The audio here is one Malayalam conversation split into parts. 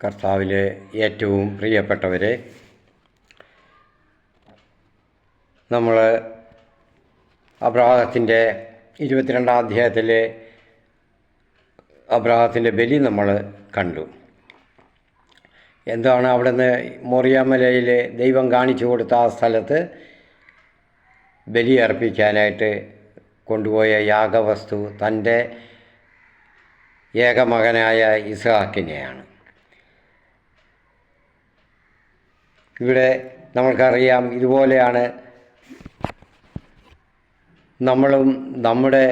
കർത്താവിലെ ഏറ്റവും പ്രിയപ്പെട്ടവരെ നമ്മൾ അബ്രാഹത്തിന്റെ ഇരുപത്തിരണ്ടാം അധ്യായത്തിലെ അബ്രാഹത്തിന്റെ ബലി നമ്മൾ കണ്ടു. എന്താണ് അവിടുന്ന് മോറിയാമലയിലെ ദൈവം കാണിച്ചു കൊടുത്ത ആ സ്ഥലത്ത് ബലി അർപ്പിക്കാനായിട്ട് കൊണ്ടുപോയ യാഗവസ്തു തന്റെ ഏകമകനായ ഇസ്ഹാക്കിനെയാണ്. ഇവിടെ നമ്മൾക്കറിയാം ഇതുപോലെയാണ് നമ്മളും നമ്മുടെ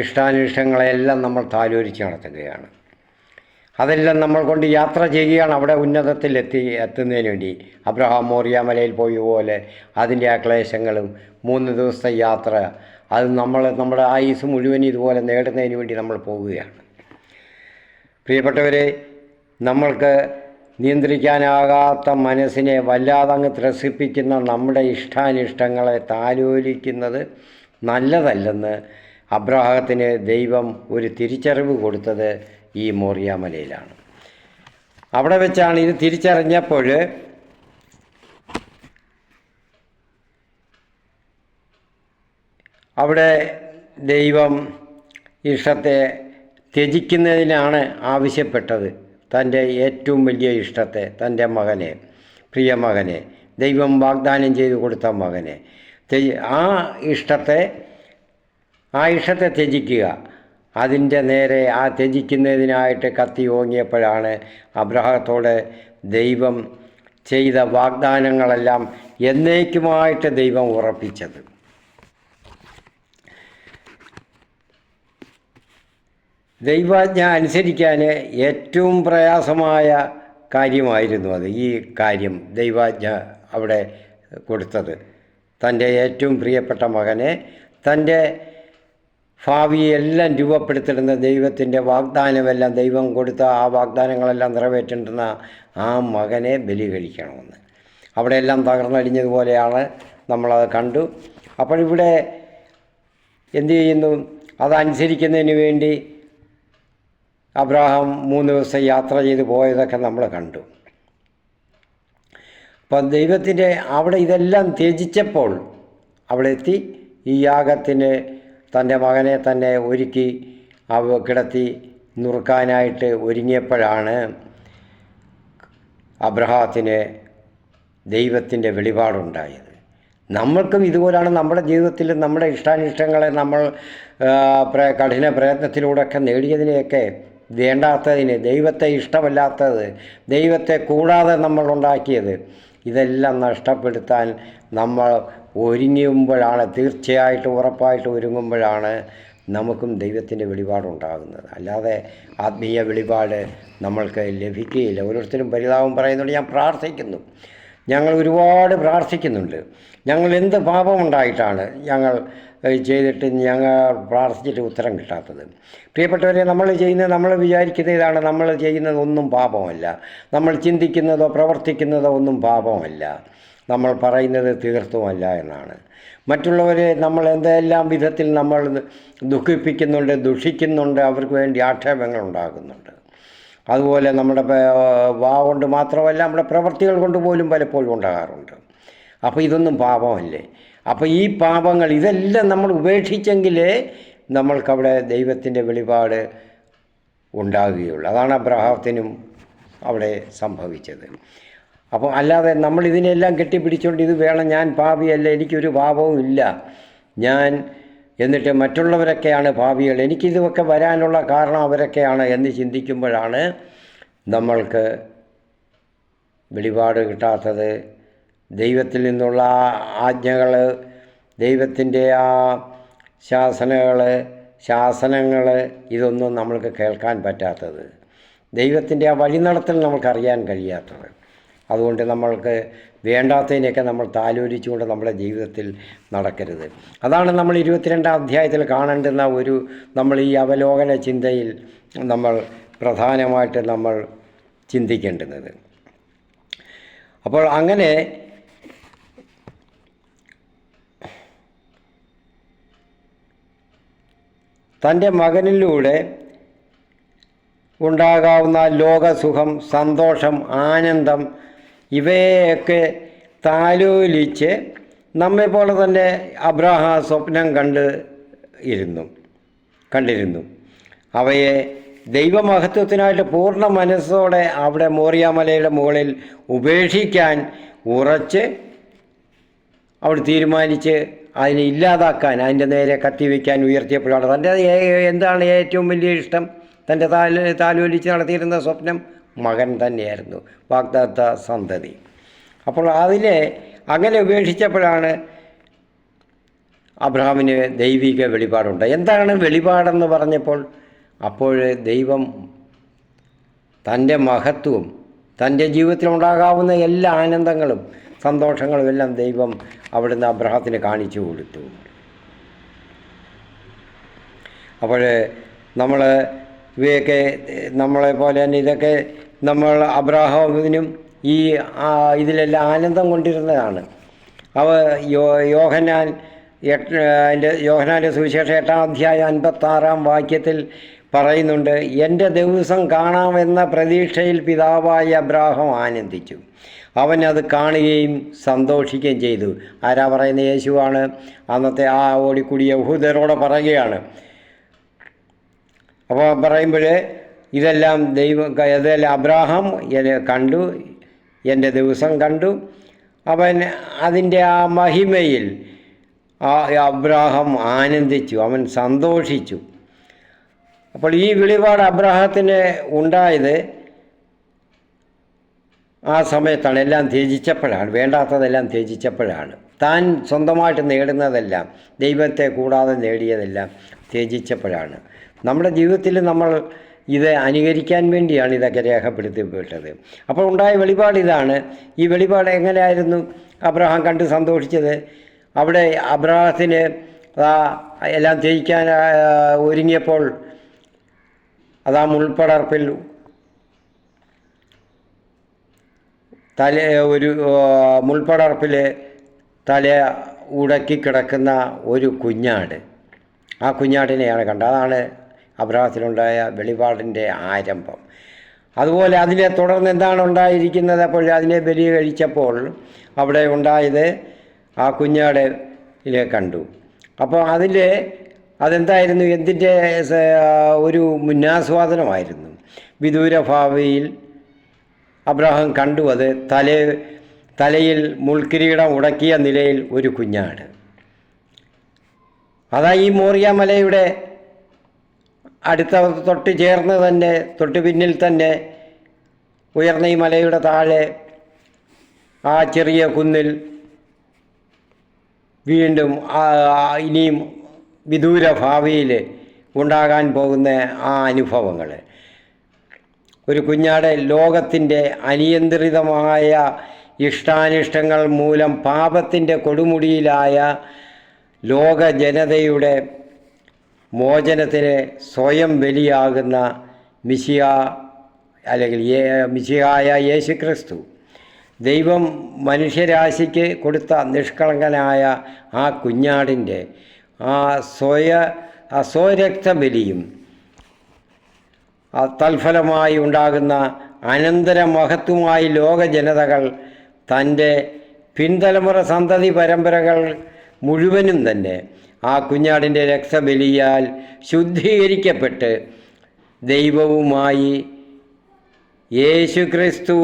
ഇഷ്ടാനിഷ്ടങ്ങളെല്ലാം നമ്മൾ താലോലിച്ച് നടത്തുകയാണ്. അതെല്ലാം നമ്മൾ കൊണ്ട് യാത്ര ചെയ്യുകയാണ് അവിടെ ഉന്നതത്തിൽ എത്തി എത്തുന്നതിന് വേണ്ടി. അബ്രഹാം മോറിയ മലയിൽ പോയ പോലെ അതിന്റെ ആ ക്ലേശങ്ങളും മൂന്ന് ദിവസത്തെ യാത്ര അത് നമ്മൾ നമ്മുടെ ആയുസ് മുഴുവൻ ഇതുപോലെ നേടുന്നതിന് വേണ്ടി നമ്മൾ പോവുകയാണ്. പ്രിയപ്പെട്ടവരെ നമ്മൾക്ക് നിയന്ത്രിക്കാനാകാത്ത മനസ്സിനെ വല്ലാതങ്ങ് ത്രസിപ്പിക്കുന്ന നമ്മുടെ ഇഷ്ടാനിഷ്ടങ്ങളെ താലോലിക്കുന്നത് നല്ലതല്ലെന്ന് അബ്രാഹത്തിന് ദൈവം ഒരു തിരിച്ചറിവ് കൊടുത്തത് ഈ മോറിയാമലയിലാണ്. അവിടെ വെച്ചാണ് ഇത് തിരിച്ചറിഞ്ഞപ്പോൾ അവിടെ ദൈവം ഇഷ്ടത്തെ ത്യജിക്കുന്നതിനാണ് ആവശ്യപ്പെട്ടത്. തന്റെ ഏറ്റവും വലിയ ഇഷ്ടത്തെ തന്റെ മകനെ പ്രിയ മകനെ ദൈവം വാഗ്ദാനം ചെയ്തു കൊടുത്ത മകനെ. ആ ഇഷ്ടത്തെ ആ ഇഷ്ടത്തെ ത്യജിക്കുക. അതിന്റെ നേരെ ആ ത്യജിക്കുന്നതിനായിട്ട് കത്തി ഓങ്ങിയപ്പോഴാണ് അബ്രഹത്തോട് ദൈവം ചെയ്ത വാഗ്ദാനങ്ങളെല്ലാം എന്നേക്കുമായിട്ട് ദൈവം ഉറപ്പിച്ചത്. ദൈവാജ്ഞ അനുസരിക്കാൻ ഏറ്റവും പ്രയാസമായ കാര്യമായിരുന്നു അത് ഈ കാര്യം ദൈവാജ്ഞ അവിടെ കൊടുത്തത്. തന്റെ ഏറ്റവും പ്രിയപ്പെട്ട മകനെ തന്റെ ഭാവിയെല്ലാം രൂപപ്പെടുത്തിടുന്ന ദൈവത്തിന്റെ വാഗ്ദാനമെല്ലാം ദൈവം കൊടുത്ത ആ വാഗ്ദാനങ്ങളെല്ലാം നിറവേറ്റേണ്ടുന്ന ആ മകനെ ബലി കഴിക്കണമെന്ന് അവിടെയെല്ലാം തകർന്നടിഞ്ഞതുപോലെയാണ് നമ്മളത് കണ്ടു. അപ്പോഴിവിടെ എന്തു ചെയ്യുന്നു? അതനുസരിക്കുന്നതിന് വേണ്ടി അബ്രാഹാം മൂന്ന് ദിവസം യാത്ര ചെയ്ത് പോയതൊക്കെ നമ്മൾ കണ്ടു. അപ്പം ദൈവത്തിന്റെ അവിടെ ഇതെല്ലാം ത്യജിച്ചപ്പോൾ അവിടെ എത്തി ഈ യാഗത്തിന് തന്റെ മകനെ തന്നെ ഒരുക്കി അവ കിടത്തി നുറുക്കാനായിട്ട് ഒരുങ്ങിയപ്പോഴാണ് അബ്രഹാത്തിന് ദൈവത്തിന്റെ വെളിപാടുണ്ടായത്. നമ്മൾക്കും ഇതുപോലാണ് നമ്മുടെ ജീവിതത്തിൽ നമ്മുടെ ഇഷ്ടാനിഷ്ടങ്ങളെ നമ്മൾ കഠിന പ്രയത്നത്തിലൂടെയൊക്കെ നേടിയതിനെയൊക്കെ വേണ്ടാത്തതിന് ദൈവത്തെ ഇഷ്ടമല്ലാത്തത് ദൈവത്തെ കൂടാതെ നമ്മൾ ഉണ്ടാക്കിയത്. ഇതെല്ലാം നഷ്ടപ്പെടുത്താൻ നമ്മൾ ഒരുങ്ങുമ്പോഴാണ് തീർച്ചയായിട്ടും ഉറപ്പായിട്ട് ഒരുങ്ങുമ്പോഴാണ് നമുക്കും ദൈവത്തിന്റെ വെളിപാടുണ്ടാകുന്നത്. അല്ലാതെ ആത്മീയ വെളിപാട് നമ്മൾക്ക് ലഭിക്കുകയില്ല. ഓരോരുത്തരും പരിതാപം പറയുന്നുണ്ട് ഞാൻ പ്രാർത്ഥിക്കുന്നു. ഞങ്ങൾ ഒരുപാട് പ്രാർത്ഥിക്കുന്നുണ്ട്. ഞങ്ങൾ എന്ത് പാപമുണ്ടായിട്ടാണ് ഞങ്ങൾ ചെയ്തിട്ട് ഞങ്ങൾ പ്രാർത്ഥിച്ചിട്ട് ഉത്തരം കിട്ടാത്തത്. പ്രിയപ്പെട്ടവരെ നമ്മൾ ചെയ്യുന്നത് നമ്മൾ വിചാരിക്കുന്ന ഇതാണ്. നമ്മൾ ചെയ്യുന്നതൊന്നും പാപമല്ല. നമ്മൾ ചിന്തിക്കുന്നതോ പ്രവർത്തിക്കുന്നതോ ഒന്നും പാപമല്ല. നമ്മൾ പറയുന്നത് തീർത്തുമല്ല എന്നാണ്. മറ്റുള്ളവരെ നമ്മൾ എന്തെല്ലാം വിധത്തിൽ നമ്മൾ ദുഃഖിപ്പിക്കുന്നുണ്ട് ദുഷിക്കുന്നുണ്ട് അവർക്ക് വേണ്ടി ആക്ഷേപങ്ങൾ ഉണ്ടാകുന്നുണ്ട് അതുപോലെ നമ്മുടെ വാ കൊണ്ട് മാത്രമല്ല നമ്മുടെ പ്രവൃത്തികൾ കൊണ്ട് പോലും പലപ്പോഴും ഉണ്ടാകാറുണ്ട്. അപ്പോൾ ഇതൊന്നും പാപമല്ലേ? അപ്പോൾ ഈ പാപങ്ങൾ ഇതെല്ലാം നമ്മൾ ഉപേക്ഷിച്ചെങ്കിലേ നമ്മൾക്കവിടെ ദൈവത്തിന്റെ വെളിപാട് ഉണ്ടാകുകയുള്ളൂ. അതാണ് അബ്രഹാത്തിനും അവിടെ സംഭവിച്ചത്. അപ്പോൾ അല്ലാതെ നമ്മൾ ഇതിനെല്ലാം കെട്ടിപ്പിടിച്ചുകൊണ്ട് ഇത് വേണം ഞാൻ പാപിയല്ല എനിക്കൊരു പാപവും ഇല്ല. ഞാൻ എന്നിട്ട് മറ്റുള്ളവരൊക്കെയാണ് ഭാവികൾ എനിക്കിതൊക്കെ വരാനുള്ള കാരണം അവരൊക്കെയാണ് എന്ന് ചിന്തിക്കുമ്പോഴാണ് നമ്മൾക്ക് വെളിപാട് കിട്ടാത്തത് ദൈവത്തിൽ നിന്നുള്ള ആജ്ഞകൾ ദൈവത്തിന്റെ ആ ശാസനകൾ ശാസനങ്ങൾ ഇതൊന്നും നമ്മൾക്ക് കേൾക്കാൻ പറ്റാത്തത്. ദൈവത്തിന്റെ ആ വഴി നടത്തൽ നമുക്കറിയാൻ കഴിയാത്തത്. അതുകൊണ്ട് നമ്മൾക്ക് വേണ്ടാത്തതിനെയൊക്കെ നമ്മൾ താലോലിച്ചുകൊണ്ട് നമ്മുടെ ജീവിതത്തിൽ നടക്കരുത്. അതാണ് നമ്മൾ ഇരുപത്തിരണ്ടാം അധ്യായത്തിൽ കാണേണ്ടുന്ന ഒരു നമ്മൾ ഈ അവലോകന ചിന്തയിൽ നമ്മൾ പ്രധാനമായിട്ട് നമ്മൾ ചിന്തിക്കേണ്ടുന്നത്. അപ്പോൾ അങ്ങനെ തന്റെ മകനിലൂടെ ഉണ്ടാകാവുന്ന ലോകസുഖം സന്തോഷം ആനന്ദം ഇവയൊക്കെ താലോലിച്ച് നമ്മെപ്പോലെ തന്നെ അബ്രാഹാം സ്വപ്നം കണ്ട് ഇരുന്നു കണ്ടിരുന്നു. അവയെ ദൈവമഹത്വത്തിനായിട്ട് പൂർണ മനസ്സോടെ അവിടെ മോറിയാമലയുടെ മുകളിൽ ഉപേക്ഷിക്കാൻ ഉറച്ച് അവിടെ തീരുമാനിച്ച് അതിനെ ഇല്ലാതാക്കാൻ അതിന്റെ നേരെ കത്തിവെക്കാൻ ഉയർത്തിയപ്പോഴാണ് തന്റെ എന്താണ് ഏറ്റവും വലിയ ഇഷ്ടം? തന്റെ താൽ താലോലിച്ച് നടത്തിയിരുന്ന സ്വപ്നം മകൻ തന്നെയായിരുന്നു വാഗ്ദത്ത സന്തതി. അപ്പോൾ അതിനെ അങ്ങനെ ഉപേക്ഷിച്ചപ്പോഴാണ് അബ്രഹാമിന് ദൈവിക വെളിപാടുണ്ട്. എന്താണ് വെളിപാടെന്ന് പറഞ്ഞപ്പോൾ അപ്പോൾ ദൈവം തന്റെ മഹത്വവും തന്റെ ജീവിതത്തിൽ ഉണ്ടാകാവുന്ന എല്ലാ ആനന്ദങ്ങളും സന്തോഷങ്ങളും എല്ലാം ദൈവം അവിടുന്ന് അബ്രഹത്തിന് കാണിച്ചു കൊടുത്തു. അപ്പോൾ നമ്മൾ ഇവയൊക്കെ നമ്മളെ പോലെ തന്നെ ഇതൊക്കെ നമ്മൾ അബ്രാഹാമിനും ഈ ഇതിലെല്ലാം ആനന്ദം കൊണ്ടിരുന്നതാണ്. അവ യോ യോഹനാൻ എട്ട് അതിന്റെ യോഹനാന്റെ സുവിശേഷം എട്ടാം അധ്യായം അൻപത്താറാം വാക്യത്തിൽ പറയുന്നുണ്ട് എന്റെ ദിവസം കാണാമെന്ന പ്രതീക്ഷയിൽ പിതാവായ അബ്രാഹം ആനന്ദിച്ചു. അവൻ അത് കാണുകയും സന്തോഷിക്കുകയും ചെയ്തു. ആരാ പറയുന്ന യേശുവാണ്. അന്നത്തെ ആ ഓടിക്കൂടിയ യഹൂദരോടെ പറയുകയാണ്. അപ്പോൾ പറയുമ്പോൾ ഇതെല്ലാം ദൈവം ഇതെല്ലാം അബ്രാഹാം എന്നെ കണ്ടു എന്റെ ദിവസം കണ്ടു. അവൻ അതിന്റെ ആ മഹിമയിൽ ആ അബ്രാഹം ആനന്ദിച്ചു അവൻ സന്തോഷിച്ചു. അപ്പോൾ ഈ വെളിപാട് അബ്രാഹത്തിന് ഉണ്ടായത് ആ സമയത്താണ് എല്ലാം ത്യജിച്ചപ്പോഴാണ് വേണ്ടാത്തതെല്ലാം ത്യജിച്ചപ്പോഴാണ്. താൻ സ്വന്തമായിട്ട് നേടുന്നതെല്ലാം ദൈവത്തെ കൂടാതെ നേടിയതെല്ലാം ത്യജിച്ചപ്പോഴാണ്. നമ്മുടെ ജീവിതത്തിൽ നമ്മൾ ഇത് അനുകരിക്കാൻ വേണ്ടിയാണ് ഇതൊക്കെ രേഖപ്പെടുത്തി വിട്ടത് അപ്പോൾ ഉണ്ടായ വെളിപാട് ഇതാണ്. ഈ വെളിപാട് എങ്ങനെയായിരുന്നു? അബ്രഹാം കണ്ട് സന്തോഷിച്ചത്. അവിടെ അബ്രഹാത്തിന് എല്ലാം ത്യജിക്കാൻ ഒരുങ്ങിയപ്പോൾ അതാ മുൾപ്പടർപ്പിൽ തല ഒരു മുൾപ്പടർപ്പിലെ തല ഉടക്കി കിടക്കുന്ന ഒരു കുഞ്ഞാട്. ആ കുഞ്ഞാടിനെയാണ് കണ്ടത്. അതാണ് അബ്രാഹത്തിലുണ്ടായ വെളിപാടിന്റെ ആരംഭം. അതുപോലെ അതിനെ തുടർന്ന് എന്താണ് ഉണ്ടായിരിക്കുന്നത്? അപ്പോൾ അതിനെ ബലി കഴിച്ചപ്പോൾ അവിടെ ഉണ്ടായത് ആ കുഞ്ഞാടെ കണ്ടു. അപ്പോൾ അതിൽ അതെന്തായിരുന്നു? എന്തിന്റെ ഒരു മുന്നാസ്വാദനമായിരുന്നു. വിദൂര ഭാവിയിൽ അബ്രഹാം കണ്ടു അത് തല തലയിൽ മുൾക്കിരീടം ഉടക്കിയ നിലയിൽ ഒരു കുഞ്ഞാട് അതാ ഈ മോറിയാമലയുടെ അടുത്ത തൊട്ട് ചേർന്ന് തന്നെ തൊട്ട് പിന്നിൽ തന്നെ ഉയർന്ന ഈ മലയുടെ താഴെ ആ ചെറിയ കുന്നിൽ വീണ്ടും ഇനിയും വിദൂര ഭാവിയിൽ ഉണ്ടാകാൻ പോകുന്ന ആ അനുഭവങ്ങൾ. ഒരു കുഞ്ഞാട് ലോകത്തിന്റെ അനിയന്ത്രിതമായ ഇഷ്ടാനിഷ്ടങ്ങൾ മൂലം പാപത്തിന്റെ കൊടുമുടിയിലായ ലോക ജനതയുടെ മോചനത്തിന് സ്വയം ബലിയാകുന്ന മിശിയ അല്ലെങ്കിൽ മിശിയായ യേശു യേശുക്രിസ്തു. ദൈവം മനുഷ്യരാശിക്ക് കൊടുത്ത നിഷ്കളങ്കനായ ആ കുഞ്ഞാടിന്റെ ആ സ്വയ ആ സ്വരക്തബലിയും ആ തൽഫലമായി ഉണ്ടാകുന്ന അനന്തര മഹത്വമായി ലോക ജനതകൾ തന്റെ പിൻതലമുറ സന്തതി പരമ്പരകൾ മുഴുവനും തന്നെ ആ കുഞ്ഞാടിന്റെ രക്തബലിയാൽ ശുദ്ധീകരിക്കപ്പെട്ട് ദൈവവുമായി യേശുക്രിസ്തു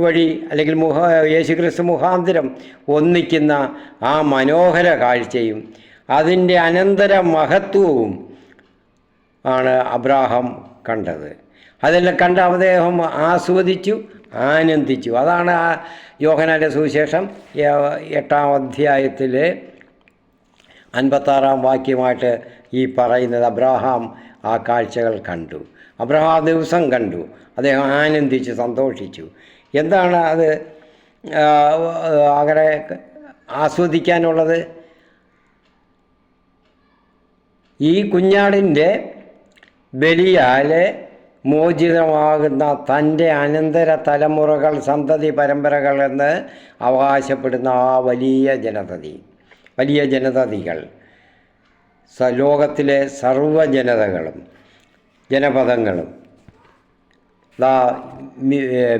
വഴി അല്ലെങ്കിൽ മുഖ യേശുക്രിസ്തു മുഖാന്തരം ഒന്നിക്കുന്ന ആ മനോഹര കാഴ്ചയും അതിന്റെ അനന്തര മഹത്വവും ആണ് അബ്രാഹം കണ്ടത്. അതെല്ലാം കണ്ട് അദ്ദേഹം ആസ്വദിച്ചു ആനന്ദിച്ചു. അതാണ് ആ യോഹനാന്റെ സുവിശേഷം എട്ടാം അധ്യായത്തിൽ അൻപത്താറാം വാക്യമായിട്ട് ഈ പറയുന്നത് അബ്രഹാം ആ കാഴ്ചകൾ കണ്ടു. അബ്രഹാം ദിവസം കണ്ടു. അദ്ദേഹം ആനന്ദിച്ചു സന്തോഷിച്ചു. എന്താണ് അത് അങ്ങനെ ആസ്വദിക്കാനുള്ളത്? ഈ കുഞ്ഞാടിന്റെ ബലിയാൽ മോചിതമാകുന്ന തന്റെ അനന്തര തലമുറകൾ സന്തതി പരമ്പരകൾ എന്ന് അവകാശപ്പെടുന്ന ആ വലിയ ജനതതി വലിയ ജനതതികൾ. ലോകത്തിലെ സർവ ജനതകളും ജനപദങ്ങളും. ദാ മി- ഏ,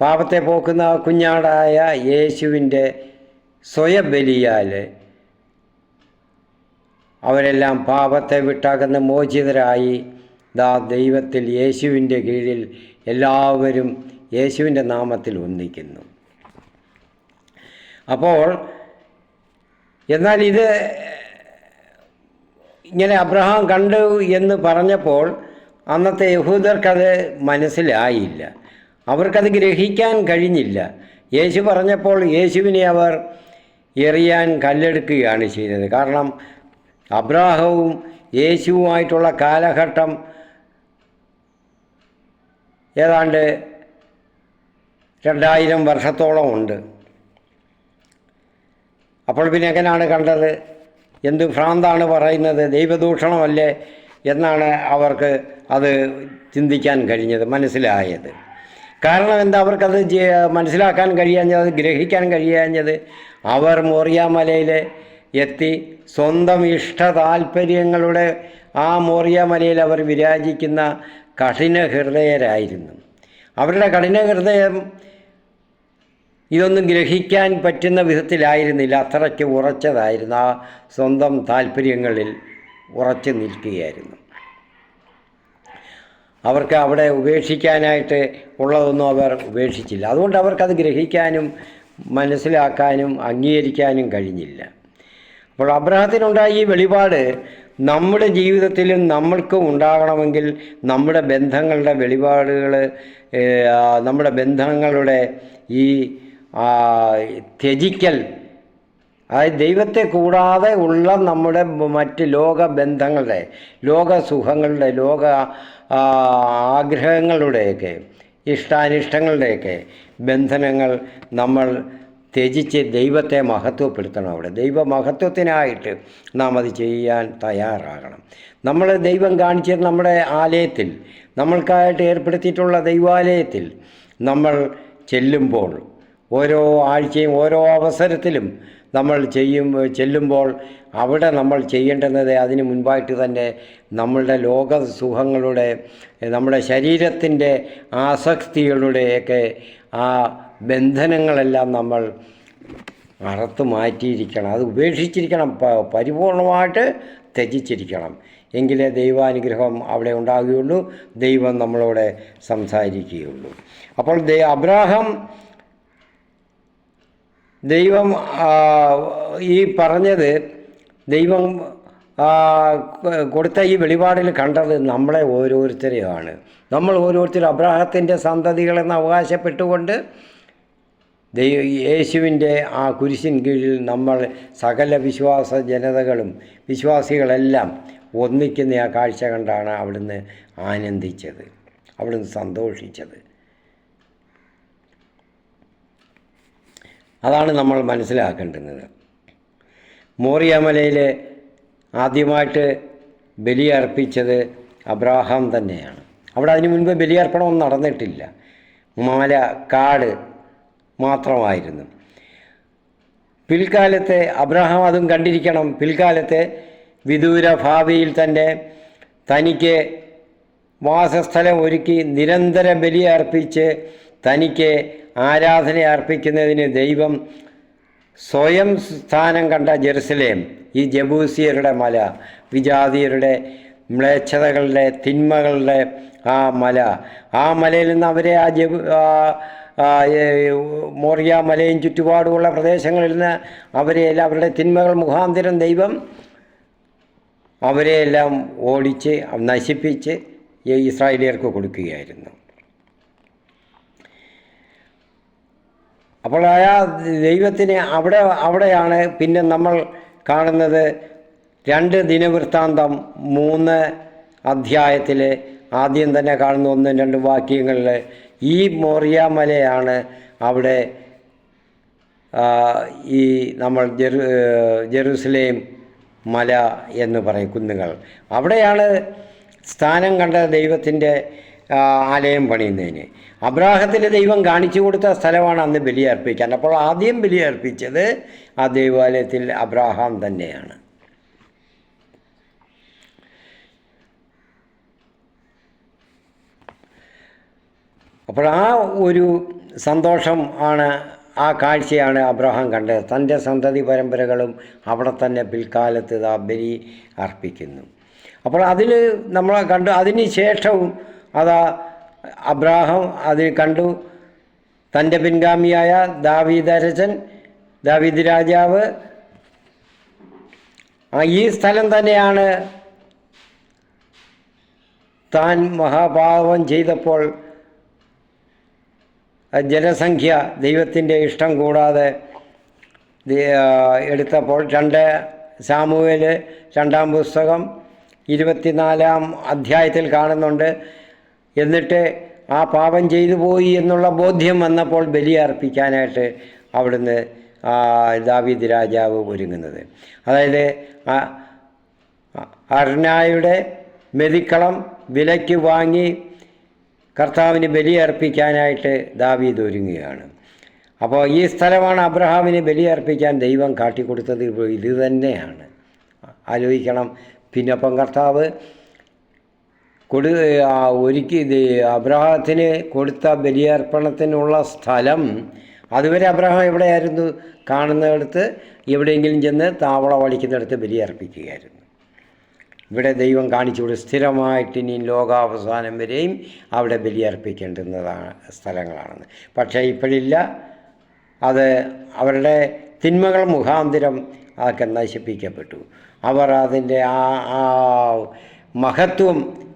പാപത്തെ പോക്കുന്ന കുഞ്ഞാടായ യേശുവിന്റെ സ്വയബലിയാൽ അവരെല്ലാം പാപത്തെ വിട്ടകന്ന് മോചിതരായി. ദാ ദൈവത്തിൽ യേശുവിന്റെ കീഴിൽ എല്ലാവരും യേശുവിന്റെ നാമത്തിൽ ഒന്നിക്കുന്നു. അപ്പോൾ എന്നാൽ ഇത് ഇങ്ങനെ അബ്രഹാം കണ്ടു എന്ന് പറഞ്ഞപ്പോൾ അന്നത്തെ യഹൂദർക്കത് മനസ്സിലായില്ല. അവർക്കത് ഗ്രഹിക്കാൻ കഴിഞ്ഞില്ല. യേശു പറഞ്ഞപ്പോൾ യേശുവിനെ അവർ എറിയാൻ കല്ലെടുക്കുകയാണ് ചെയ്തത്. കാരണം അബ്രാഹവും യേശുവുമായിട്ടുള്ള കാലഘട്ടം ഏതാണ്ട് രണ്ടായിരം വർഷത്തോളം ഉണ്ട്. അപ്പോൾ പിന്നെ എങ്ങനെയാണ് കണ്ടത്? എന്ത് ഭ്രാന്താണ് പറയുന്നത്? ദൈവദൂഷണമല്ലേ എന്നാണ് അവർക്ക് അത് ചിന്തിക്കാൻ കഴിഞ്ഞത് മനസ്സിലായത്. കാരണം എന്താ അവർക്കത് മനസ്സിലാക്കാൻ കഴിയാഞ്ഞത് ഗ്രഹിക്കാൻ കഴിയാഞ്ഞത്? അവർ മോറിയാമലയിൽ എത്തി സ്വന്തം ഇഷ്ട താല്പര്യങ്ങളുടെ ആ മോറിയാമലയിൽ അവർ വിരാജിക്കുന്ന കഠിന ഹൃദയരായിരുന്നു അവരുടെ കഠിന ഹൃദയം ഇതൊന്നും ഗ്രഹിക്കാൻ പറ്റുന്ന വിധത്തിലായിരുന്നില്ല. അത്രയ്ക്ക് ഉറച്ചതായിരുന്നു. ആ സ്വന്തം താല്പര്യങ്ങളിൽ ഉറച്ചു നിൽക്കുകയായിരുന്നു. അവർക്ക് അവിടെ ഉപേക്ഷിക്കാനായിട്ട് ഉള്ളതൊന്നും അവർ ഉപേക്ഷിച്ചില്ല. അതുകൊണ്ട് അവർക്കത് ഗ്രഹിക്കാനും മനസ്സിലാക്കാനും അംഗീകരിക്കാനും കഴിഞ്ഞില്ല. അപ്പോൾ അബ്രഹത്തിനുണ്ടായ ഈ വെളിപാട് നമ്മുടെ ജീവിതത്തിലും നമ്മൾക്ക് ഉണ്ടാകണമെങ്കിൽ നമ്മുടെ ബന്ധങ്ങളുടെ വെളിപാടുകൾ നമ്മുടെ ബന്ധങ്ങളുടെ ഈ ത്യജിക്കൽ അതായത് ദൈവത്തെ കൂടാതെ ഉള്ള നമ്മുടെ മറ്റ് ലോക ബന്ധങ്ങളുടെ ലോക സുഖങ്ങളുടെ ലോക ആഗ്രഹങ്ങളുടെയൊക്കെ ഇഷ്ടാനിഷ്ടങ്ങളുടെയൊക്കെ ബന്ധനങ്ങൾ നമ്മൾ ത്യജിച്ച് ദൈവത്തെ മഹത്വപ്പെടുത്തണം അവിടെ. ദൈവ മഹത്വത്തിനായിട്ട് നാം അത് ചെയ്യാൻ തയ്യാറാകണം. നമ്മൾ ദൈവം കാണിച്ച നമ്മുടെ ആലയത്തിൽ നമ്മൾക്കായിട്ട് ഏർപ്പെടുത്തിയിട്ടുള്ള ദൈവാലയത്തിൽ നമ്മൾ ചെല്ലുമ്പോൾ ഓരോ ആഴ്ചയും ഓരോ അവസരത്തിലും നമ്മൾ ചെയ്യും ചെല്ലുമ്പോൾ അവിടെ നമ്മൾ ചെയ്യേണ്ടുന്നത് അതിന് മുൻപായിട്ട് തന്നെ നമ്മളുടെ ലോക സുഖങ്ങളുടെ നമ്മുടെ ശരീരത്തിന്റെ ആസക്തികളുടെയൊക്കെ ആ ബന്ധനങ്ങളെല്ലാം നമ്മൾ അറുത്ത് മാറ്റിയിരിക്കണം. അത് ഉപേക്ഷിച്ചിരിക്കണം. പരിപൂർണമായിട്ട് ത്യജിച്ചിരിക്കണം. എങ്കിലേ ദൈവാനുഗ്രഹം അവിടെ ഉണ്ടാകുകയുള്ളൂ. ദൈവം നമ്മളോട് സംസാരിക്കുകയുള്ളൂ. അപ്പോൾ അബ്രാഹം ദൈവം ഈ പറഞ്ഞത് ദൈവം കൊടുത്ത ഈ വെളിപാടിൽ കണ്ടത് നമ്മളെ ഓരോരുത്തരെയാണ്. നമ്മൾ ഓരോരുത്തരും അബ്രാഹത്തിന്റെ സന്തതികളെന്ന് അവകാശപ്പെട്ടുകൊണ്ട് ദൈവ യേശുവിന്റെ ആ കുരിശിൻ കീഴിൽ നമ്മൾ സകല വിശ്വാസ ജനതകളും വിശ്വാസികളെല്ലാം ഒന്നിക്കുന്ന ആ കാഴ്ച കണ്ടാണ് അവിടുന്ന് ആനന്ദിച്ചത് അവിടുന്ന് സന്തോഷിച്ചത്. അതാണ് നമ്മൾ മനസ്സിലാക്കേണ്ടുന്നത്. മോറിയമലയിൽ ആദ്യമായിട്ട് ബലിയർപ്പിച്ചത് അബ്രാഹാം തന്നെയാണ്. അവിടെ അതിനു മുൻപ് ബലിയർപ്പണമൊന്നും നടന്നിട്ടില്ല. മല കാട് മാത്രമായിരുന്നു. പിൽക്കാലത്തെ അബ്രഹാം അതും കണ്ടിരിക്കണം. പിൽക്കാലത്തെ വിദൂര ഭാവിയിൽ തന്നെ തനിക്ക് വാസസ്ഥലം ഒരുക്കി നിരന്തരം ബലി അർപ്പിച്ച് തനിക്ക് ആരാധന അർപ്പിക്കുന്നതിന് ദൈവം സ്വയം സ്ഥാനം കണ്ട ജെറുസലേം ഈ ജബൂസിയരുടെ മല വിജാതിയരുടെ മ്ലേച്ഛതകളുടെ തിന്മകളുടെ ആ മല ആ മലയിൽ നിന്ന് അവരെ ആ ജബു മോറിയ മലയും ചുറ്റുപാടുമുള്ള പ്രദേശങ്ങളിൽ നിന്ന് അവരെ എല്ലാം അവരുടെ തിന്മകൾ മുഖാന്തരം ദൈവം അവരെയെല്ലാം ഓടിച്ച് നശിപ്പിച്ച് ഇസ്രായേലിയർക്ക് കൊടുക്കുകയായിരുന്നു. അപ്പോൾ ആ ദൈവത്തിനെ അവിടെ അവിടെയാണ് പിന്നെ നമ്മൾ കാണുന്നത് രണ്ട് ദിനവൃത്താന്തം മൂന്ന് അധ്യായത്തിൽ ആദ്യം തന്നെ കാണുന്ന ഒന്നും രണ്ട് വാക്യങ്ങളിൽ ഈ മോറിയാമലയാണ് അവിടെ ഈ നമ്മൾ ജെറു ജെറുസലേം മല എന്ന് പറയും കുന്നുകൾ. അവിടെയാണ് സ്ഥാനം കണ്ട ദൈവത്തിന്റെ ആലയം പണിയുന്നതിന്. അബ്രാഹത്തിന് ദൈവം കാണിച്ചു കൊടുത്ത സ്ഥലമാണ് അന്ന് ബലിയർപ്പിക്കാൻ. അപ്പോൾ ആദ്യം ബലിയർപ്പിച്ചത് ആ ദൈവാലയത്തിൽ അബ്രാഹാം തന്നെയാണ്. അപ്പോൾ ആ ഒരു സന്തോഷം ആണ് ആ കാഴ്ചയാണ് അബ്രഹാം കണ്ടത്. തന്റെ സന്തതി പരമ്പരകളും അവിടെ തന്നെ പിൽക്കാലത്ത് ആ ബലി അർപ്പിക്കുന്നു. അപ്പോൾ അതിൽ നമ്മൾ കണ്ടു അതിന് ശേഷവും അതാ അബ്രാഹാം അത് കണ്ടു. തന്റെ പിൻഗാമിയായ ദാവീദരസൻ ദാവീദ് രാജാവ് ഈ സ്ഥലം തന്നെയാണ് താൻ മഹാപാപം ചെയ്തപ്പോൾ ജനസംഖ്യ ദൈവത്തിന്റെ ഇഷ്ടം കൂടാതെ എടുത്തപ്പോൾ രണ്ട് സാമൂഹ്യൽ രണ്ടാം പുസ്തകം ഇരുപത്തിനാലാം അധ്യായത്തിൽ കാണുന്നുണ്ട്. എന്നിട്ട് ആ പാപം ചെയ്തു പോയി എന്നുള്ള ബോധ്യം വന്നപ്പോൾ ബലി അർപ്പിക്കാനായിട്ട് അവിടുന്ന് ദാവീദ് രാജാവ് ഒരുങ്ങുന്നത്. അതായത് അർണായുടെ മെതിക്കളം വിലയ്ക്ക് വാങ്ങി കർത്താവിന് ബലിയർപ്പിക്കാനായിട്ട് ദാവീദ് ഒരുങ്ങുകയാണ്. അപ്പോൾ ഈ സ്ഥലമാണ് അബ്രഹാമിന് ബലിയർപ്പിക്കാൻ ദൈവം കാട്ടിക്കൊടുത്തത്. ഇത് തന്നെയാണ്. ആലോചിക്കണം. പിന്നപ്പം കർത്താവ് കൊടു ഒരുക്കി അബ്രഹാത്തിന് കൊടുത്ത ബലിയർപ്പണത്തിനുള്ള സ്ഥലം. അതുവരെ അബ്രഹാം എവിടെയായിരുന്നു? കാണുന്നിടത്ത് എവിടെയെങ്കിലും ചെന്ന് താവള വളിക്കുന്നിടത്ത് ബലിയർപ്പിക്കുകയായിരുന്നു. ഇവിടെ ദൈവം കാണിച്ചുകൊണ്ട് സ്ഥിരമായിട്ട് ഇനി ലോകാവസാനം വരെയും അവിടെ ബലിയർപ്പിക്കേണ്ടുന്നതാണ് സ്ഥലങ്ങളാണെന്ന്. പക്ഷേ ഇപ്പോഴില്ല. അത് അവരുടെ തിന്മകൾ മുഖാന്തരം അതൊക്കെ നശിപ്പിക്കപ്പെട്ടു. അവർ അതിന്റെ ആ ആ മഹത്വം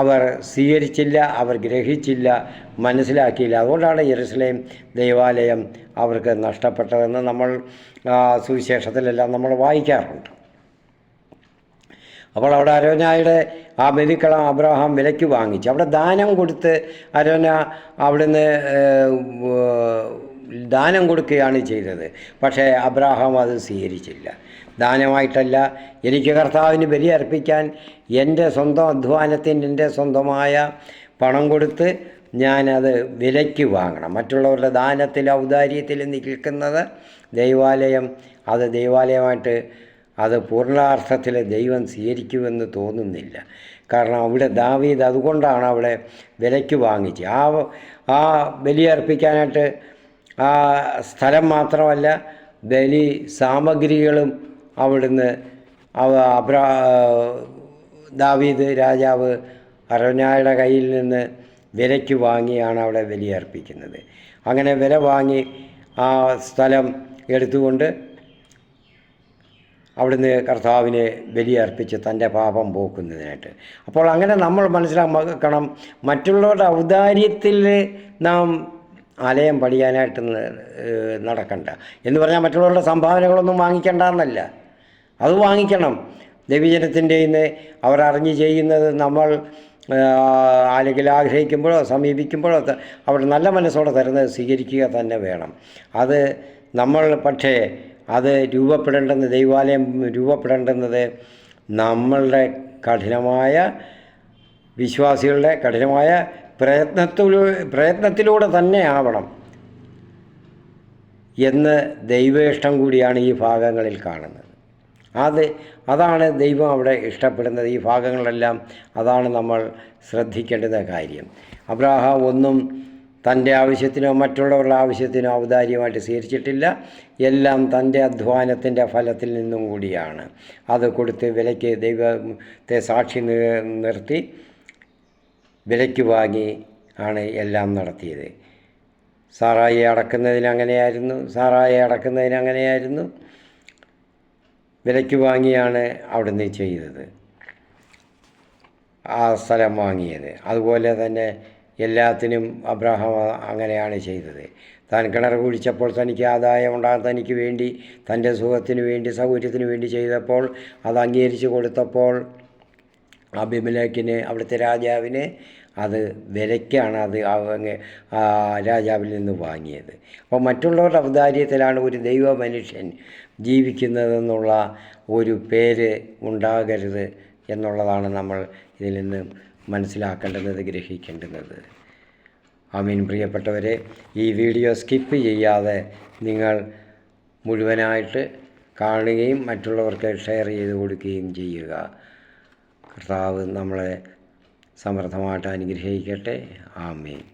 അവർ സ്വീകരിച്ചില്ല അവർ ഗ്രഹിച്ചില്ല മനസ്സിലാക്കിയില്ല. അതുകൊണ്ടാണ് ജെറുസലേം ദൈവാലയം അവർക്ക് നഷ്ടപ്പെട്ടതെന്ന് നമ്മൾ സുവിശേഷത്തിലെല്ലാം നമ്മൾ വായിക്കാറുണ്ട്. അപ്പോൾ അവിടെ അരോനായുടെ ആ ബലിക്കളം അബ്രഹാം വിലയ്ക്ക് വാങ്ങിച്ചു. അവിടെ ദാനം കൊടുത്ത് അരോന അവിടുന്ന് ദാനം കൊടുക്കുകയാണ് ചെയ്തത്. പക്ഷേ അബ്രാഹാം അത് സ്വീകരിച്ചില്ല. ദാനമായിട്ടല്ല. എനിക്ക് കർത്താവിന് ബലി അർപ്പിക്കാൻ എന്റെ സ്വന്തം അധ്വാനത്തിന് എന്റെ സ്വന്തമായ പണം കൊടുത്ത് ഞാനത് വിലയ്ക്ക് വാങ്ങണം. മറ്റുള്ളവരുടെ ദാനത്തിൽ ഔദാര്യത്തിൽ നിൽക്കുന്നത് ദൈവാലയം. അത് ദൈവാലയമായിട്ട് അത് പൂർണാർത്ഥത്തിൽ ദൈവം സ്വീകരിക്കുമെന്ന് തോന്നുന്നില്ല. കാരണം അവിടെ ദാവീദ് അതുകൊണ്ടാണ് അവിടെ വിലയ്ക്ക് വാങ്ങിച്ച് ആ ആ ബലി അർപ്പിക്കാനായിട്ട് ആ സ്ഥലം മാത്രമല്ല ബലി സാമഗ്രികളും അവിടുന്ന് അവ അബ്രാ ദാവീദ് രാജാവ് അരവനായുടെ കയ്യിൽ നിന്ന് വിലയ്ക്ക് വാങ്ങിയാണ് അവിടെ ബലിയർപ്പിക്കുന്നത്. അങ്ങനെ വില വാങ്ങി ആ സ്ഥലം എടുത്തുകൊണ്ട് അവിടുന്ന് കർത്താവിനെ ബലിയർപ്പിച്ച് തന്റെ പാപം പോക്കുന്നതിനായിട്ട്. അപ്പോൾ അങ്ങനെ നമ്മൾ മനസ്സിലാക്കണം മറ്റുള്ളവരുടെ ഔദാര്യത്തിൽ നാം ആലയം പണിയാനായിട്ട് നടക്കണ്ട. എന്ന് പറഞ്ഞാൽ മറ്റുള്ളവരുടെ സംഭാവനകളൊന്നും വാങ്ങിക്കണ്ട എന്നല്ല അത് വാങ്ങിക്കണം. ദൈവജനത്തിന്റെ ഇന്ന് അവർ അറിഞ്ഞ് ചെയ്യുന്നത് നമ്മൾ അല്ലെങ്കിൽ ആഗ്രഹിക്കുമ്പോഴോ സമീപിക്കുമ്പോഴോ അവർ നല്ല മനസ്സോടെ തരുന്നത് സ്വീകരിക്കുക തന്നെ വേണം. അത് നമ്മൾ പക്ഷേ അത് രൂപപ്പെടേണ്ടുന്ന ദൈവാലയം രൂപപ്പെടേണ്ടുന്നത് നമ്മളുടെ കഠിനമായ വിശ്വാസികളുടെ കഠിനമായ പ്രയത്നത്തിലൂ പ്രയത്നത്തിലൂടെ തന്നെ ആവണം എന്ന് ദൈവേഷ്ടം കൂടിയാണ് ഈ ഭാഗങ്ങളിൽ കാണുന്നത്. അത് അതാണ് ദൈവം അവിടെ ഇഷ്ടപ്പെടുന്നത്. ഈ ഭാഗങ്ങളെല്ലാം അതാണ് നമ്മൾ ശ്രദ്ധിക്കേണ്ടുന്ന കാര്യം. അബ്രാഹാം ഒന്നും തന്റെ ആവശ്യത്തിനോ മറ്റുള്ളവരുടെ ആവശ്യത്തിനോ ഔദാര്യമായിട്ട് സ്വീകരിച്ചിട്ടില്ല. എല്ലാം തന്റെ അധ്വാനത്തിന്റെ ഫലത്തിൽ നിന്നും കൂടിയാണ്. അത് കൊടുത്ത് വിലയ്ക്ക് ദൈവത്തെ സാക്ഷി നിർത്തി വിലയ്ക്ക് വാങ്ങി ആണ് എല്ലാം നടത്തിയത്. സാറായി അടക്കുന്നതിന് അങ്ങനെയായിരുന്നു. സാറായി അടക്കുന്നതിന് അങ്ങനെയായിരുന്നു. വിലയ്ക്ക് വാങ്ങിയാണ് അവിടുന്ന് ചെയ്തത്. ആ സ്ഥലം വാങ്ങിയത്. അതുപോലെ തന്നെ എല്ലാത്തിനും അബ്രഹാം അങ്ങനെയാണ് ചെയ്തത്. താൻ കിണർ കുഴിച്ചപ്പോൾ തനിക്ക് ആദായം ഉണ്ടാകാൻ തനിക്ക് വേണ്ടി തന്റെ സുഖത്തിന് വേണ്ടി സൗകര്യത്തിന് വേണ്ടി ചെയ്തപ്പോൾ അത് അംഗീകരിച്ച് കൊടുത്തപ്പോൾ അഭിമലേക്കിന് അവിടുത്തെ രാജാവിന് അത് വിലയ്ക്കാണ് അത് രാജാവിൽ നിന്ന് വാങ്ങിയത്. അപ്പോൾ മറ്റുള്ളവരുടെ ഔദാര്യത്തിലാണ് ഒരു ദൈവ മനുഷ്യൻ ജീവിക്കുന്നതെന്നുള്ള ഒരു പേര് ഉണ്ടാകരുത് എന്നുള്ളതാണ് നമ്മൾ ഇതിൽ നിന്ന് മനസ്സിലാക്കേണ്ടുന്നത് ഗ്രഹിക്കേണ്ടുന്നത്. ആമീൻ. പ്രിയപ്പെട്ടവരെ ഈ വീഡിയോ സ്കിപ്പ് ചെയ്യാതെ നിങ്ങൾ മുഴുവനായിട്ട് കാണുകയും മറ്റുള്ളവർക്ക് ഷെയർ ചെയ്ത് കൊടുക്കുകയും ചെയ്യുക. കർത്താവ് നമ്മളെ സമൃദ്ധമായിട്ട് അനുഗ്രഹിക്കട്ടെ. ആമീൻ.